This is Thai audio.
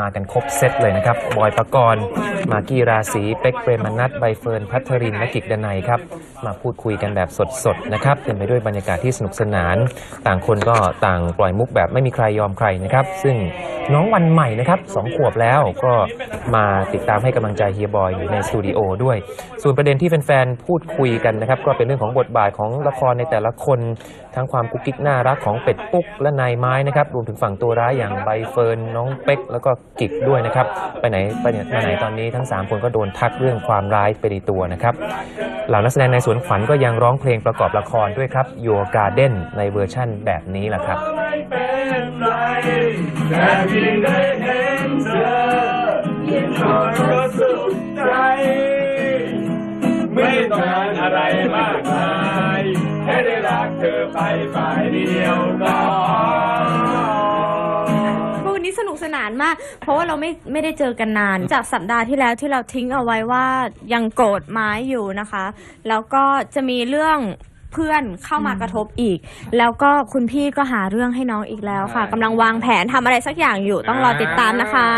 มากันครบเซตเลยนะครับ บอยปรกรณ์ มากกี้ราศีเป็กเปรมนัทใบเฟิร์นพัทรินและกิกดนัยครับ มาพูดคุยกันแบบสดๆนะครับเต็มไปด้วยบรรยากาศที่สนุกสนาน ต่างคนก็ต่างปล่อยมุกแบบไม่มีใครยอมใครนะครับ ซึ่งน้องวันใหม่นะครับสองขวบแล้วก็มาติดตามให้กำลังใจเฮียบอยอยู่ในสตูดิโอด้วย ส่วนประเด็นที่แฟนๆพูดคุยกันนะครับ ก็เป็นเรื่องของบทบาทของละครในแต่ละคน ทั้งความกุ๊กกิ๊กน่ารักของเป็ดปุ๊กและนายไม้นะครับรวมถึงฝั่งตัวร้ายอย่างใบเฟิร์นน้องเป็กแล้วก็กิกด้วยนะครับไปไหนไปไหนมาไหนตอนนี้ทั้ง 3 คนก็โดนทักเรื่องความร้ายไปในตัวนะครับ เหล่านักแสดงในสวนขวัญก็ยังร้องเพลงประกอบละครด้วยครับ Your Garden ในเวอร์ชั่นแบบนี้แหละครับไม่ต้องการอะไรมากมายแค่ได้รักเธอไปฝ่ายเดียวก็พอวัน นี้สนุกสนานมาก เพราะว่าเราไม่ไม่ได้เจอกันนาน จากสัปดาห์ที่แล้วที่เราทิ้งเอาไว้ว่ายังโกรธไม้อยู่นะคะ แล้วก็จะมีเรื่องเพื่อนเข้ามากระทบอีก แล้วก็คุณพี่ก็หาเรื่องให้น้องอีกแล้วค่ะกำลังวางแผนทำอะไรสักอย่างอยู่ต้องรอติดตามนะคะ